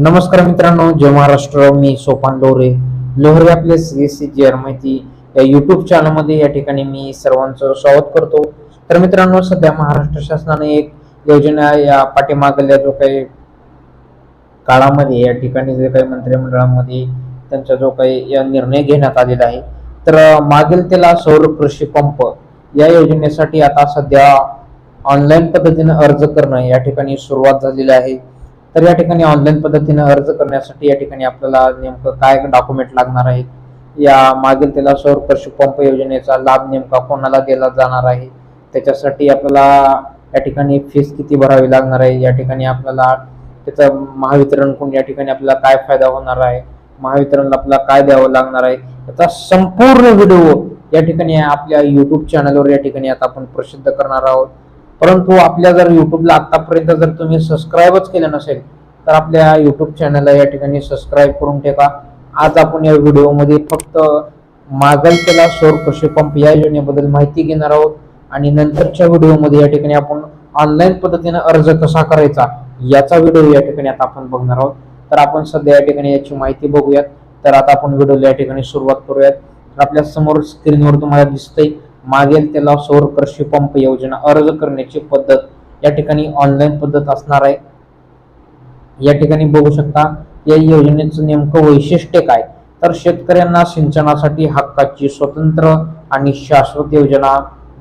नमस्कार मित्रांनो जय महाराष्ट्र. मी सोपान लोहरे लोहरे आपले C S C G R माहिती या युट्यूब चॅनलमध्ये या ठिकाणी मी सर्वांचं स्वागत करतो. तर मित्रांनो सध्या महाराष्ट्र शासनाने एक योजना या पाठीमागल्या जो काही काळामध्ये या ठिकाणी जे काही मंत्रिमंडळामध्ये त्यांचा जो काही या निर्णय घेण्यात आलेला आहे. तर मागील त्याला सौर कृषी पंप या योजनेसाठी आता सध्या ऑनलाईन पद्धतीने अर्ज करणं या ठिकाणी सुरुवात झालेली आहे. तर या ठिकाणी ऑनलाईन पद्धतीने अर्ज करण्यासाठी या ठिकाणी आपल्याला नेमकं काय डॉक्युमेंट लागणार आहे? या मागील त्याला सौर कृषी पंप योजनेचा लाभ नेमका कोणाला दिला जाणार आहे? त्याच्यासाठी आपल्याला या ठिकाणी फीस किती भरावी लागणार आहे? या ठिकाणी आपल्याला त्याचं महावितरण कोण या ठिकाणी आपल्याला काय फायदा होणार आहे? महावितरणला आपल्याला काय द्यावं लागणार आहे? याचा संपूर्ण व्हिडिओ या ठिकाणी आपल्या युट्यूब चॅनलवर या ठिकाणी आता आपण प्रसिद्ध करणार आहोत. परंतु आपल्या जर युट्यूबला आतापर्यंत जर तुम्ही सबस्क्राईबच केलं नसेल तर आपल्या युट्यूब चॅनलला या ठिकाणी सबस्क्राईब करून ठेवा. आज आपण या व्हिडिओमध्ये फक्त मागलतेला त्याला सौर कृषी पंप या योजनेबद्दल माहिती घेणार आहोत आणि नंतरच्या व्हिडिओमध्ये या ठिकाणी आपण ऑनलाईन पद्धतीने अर्ज कसा करायचा याचा व्हिडिओ या ठिकाणी आता आपण बघणार आहोत. तर आपण सध्या या ठिकाणी याची माहिती बघूयात. तर आता आपण व्हिडिओला या ठिकाणी सुरुवात करूयात. तर आपल्यासमोर स्क्रीनवर तुम्हाला दिसतंय मागेल त्याला सौर कृषी पंप योजना अर्ज करण्याची पद्धत या ठिकाणी ऑनलाईन पद्धत असणार आहे. या ठिकाणी बघू शकता या योजनेचं नेमकं वैशिष्ट्य काय? तर शेतकऱ्यांना सिंचनासाठी हक्काची स्वतंत्र आणि शाश्वत योजना.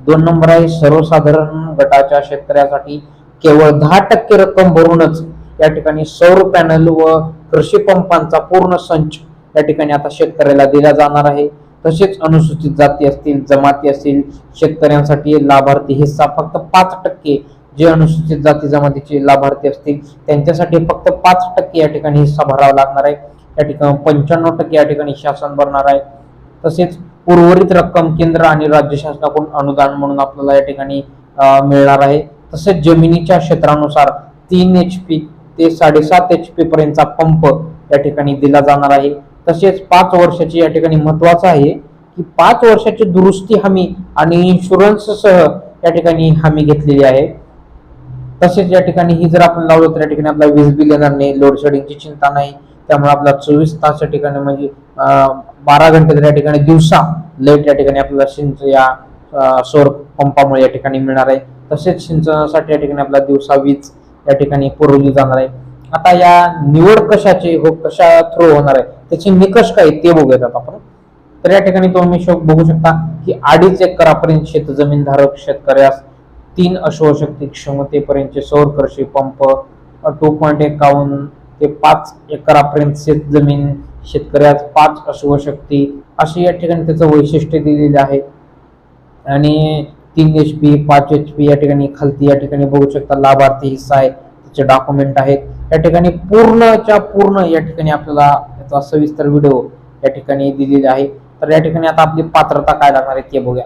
दोन नंबर आहे सर्वसाधारण गटाच्या शेतकऱ्यासाठी केवळ दहा टक्के रक्कम भरूनच या ठिकाणी सौर पॅनल व कृषी पंपांचा पूर्ण संच या ठिकाणी आता शेतकऱ्याला दिला जाणार आहे. तसेच अनुसूचित जाती असतील जमाती असतील शेतकऱ्यांसाठी लाभार्थी हिस्सा फक्त पाच टक्के जे अनुसूचित जाती जमातीचे लाभार्थी असतील त्यांच्यासाठी फक्त पाच टक्के या ठिकाणी हिस्सा भरावा लागणार आहे. या ठिकाणी पंच्याण्णव टक्के या ठिकाणी शासन भरणार आहे. तसेच उर्वरित रक्कम केंद्र आणि राज्य शासनाकडून अनुदान म्हणून आपल्याला या ठिकाणी मिळणार आहे. तसेच जमिनीच्या क्षेत्रानुसार तीन एच पी ते साडेसात एच पी पर्यंतचा पंप या ठिकाणी दिला जाणार आहे. तसेच पाच वर्षाची या ठिकाणी महत्वाचं आहे की पाच वर्षाची दुरुस्ती हमी आणि इन्शुरन्ससह या ठिकाणी हमी घेतलेली आहे तसेच या ठिकाणी ही जर आपण लावलं तर या ठिकाणी आपला वीज बिल येणार नाही लोड शेडिंगची चिंता नाही त्यामुळे आपला चोवीस तास या ठिकाणी म्हणजे बारा घंटे तर या ठिकाणी दिवसा लाइट या ठिकाणी आपल्याला सिंच या सौर पंपामुळे या ठिकाणी मिळणार आहे तसेच सिंचनासाठी या ठिकाणी आपला दिवसा वीज या ठिकाणी पुरवली जाणार आहे आता या निवड कशाची हो कशा थ्रू होणार आहे त्याचे निकष काय ते बघूयात आपण. तर या ठिकाणी तुम्ही बघू शकता की अडीच एकरापर्यंत शेत जमीनधारक शेतकऱ्यास तीन अश्वशक्ती क्षमतेपर्यंतचे सौर कृषी पंप टू पॉईंट एकावन्न ते पाच एकरापर्यंत शेत जमीन शेतकऱ्यास पाच अश्वशक्ती अशी या ठिकाणी त्याचं वैशिष्ट्य दिलेले आहे. आणि तीन एच पी पाच एच पी या ठिकाणी खालती या ठिकाणी बघू शकता लाभार्थी हिस्सा आहे त्याचे डॉक्युमेंट आहेत. या ठिकाणी पूर्णच्या पूर्ण या ठिकाणी आपल्याला याचा सविस्तर व्हिडिओ या ठिकाणी दिलेला आहे. तर या ठिकाणी आता आपली पात्रता काय लागणार आहे ते बघूया.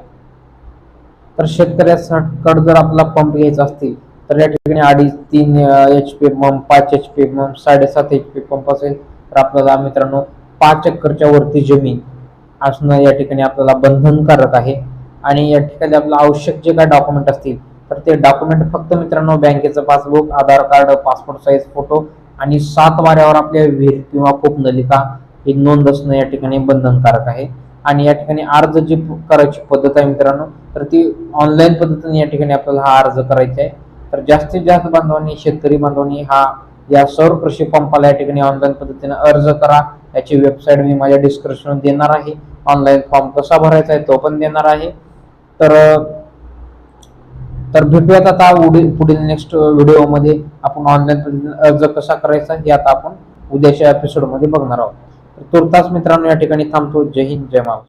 तर शेतकऱ्याकडे जर आपला पंप घ्यायचा असतील तर या ठिकाणी अडीच तीन एच पी पंप पाच एच पी पंप साडेसात एच पी पंप असेल तर आपल्याला मित्रांनो पाच एकरच्या वरती जमीन असणं या ठिकाणी आपल्याला बंधनकारक आहे. आणि या ठिकाणी आपलं आवश्यक जे काय डॉक्युमेंट असतील तर ते डॉक्युमेंट फक्त मित्रांनो बँकेचं passbook Aadhaar card passport size photo आणि सात वाऱ्यावर आपल्या विहीर किंवा खूप नलिका ही नोंद असणं या ठिकाणी बंधनकारक आहे. आणि या ठिकाणी अर्ज जी करायची पद्धत आहे मित्रांनो तर ती ऑनलाईन पद्धतीने या ठिकाणी आपल्याला हा अर्ज करायचा आहे. तर जास्तीत जास्त बांधवांनी शेतकरी बांधवांनी हा या सौर कृषी पंपाला या ठिकाणी ऑनलाईन पद्धतीने अर्ज करा. याची वेबसाईट मी माझ्या डिस्क्रिप्शन देणार आहे. ऑनलाईन फॉर्म कसा भरायचा आहे तो पण देणार आहे. तर तर भेटूयात आता पुढील नेक्स्ट व्हिडिओमध्ये आपण ऑनलाईन पद्धतीने अर्ज कसा करायचा हे आता आपण उद्याच्या एपिसोडमध्ये बघणार आहोत. तर तुर्तास मित्रांनो या ठिकाणी थांबतो. जय हिंद जय महाराष्ट्र.